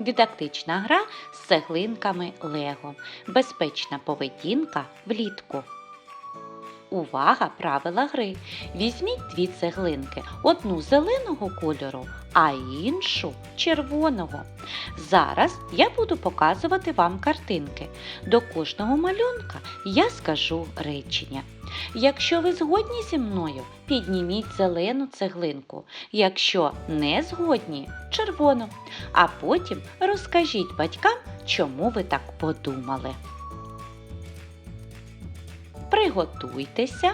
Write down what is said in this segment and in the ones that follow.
Дидактична гра з цеглинками Лего. Безпечна поведінка влітку. Увага! Правила гри. Візьміть дві цеглинки, одну зеленого кольору, а іншу червоного. Зараз я буду показувати вам картинки. До кожного малюнка я скажу речення. Якщо ви згодні зі мною, підніміть зелену цеглинку. Якщо не згодні червону. А потім розкажіть батькам, чому ви так подумали. Приготуйтеся.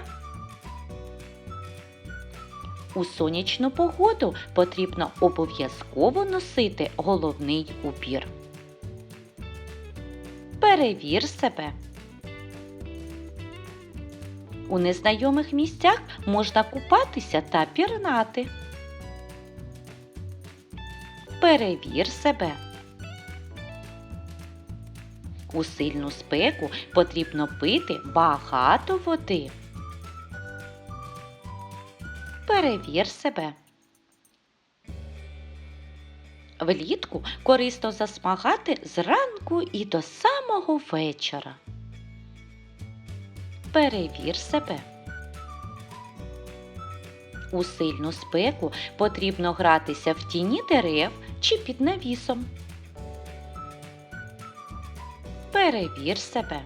У сонячну погоду потрібно обов'язково носити головний убір. Перевір себе. У незнайомих місцях можна купатися та пірнати. Перевір себе. У сильну спеку потрібно пити багато води. Перевір себе. Влітку корисно засмагати зранку і до самого вечора. Перевір себе. У сильну спеку потрібно гратися в тіні дерев чи під навісом. Перевір себе.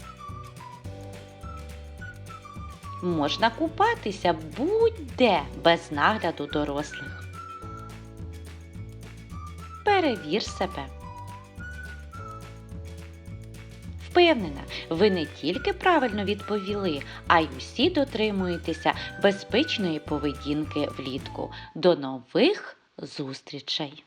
Можна купатися будь-де без нагляду дорослих. Перевір себе. Впевнена, ви не тільки правильно відповіли, а й усі дотримуєтеся безпечної поведінки влітку. До нових зустрічей!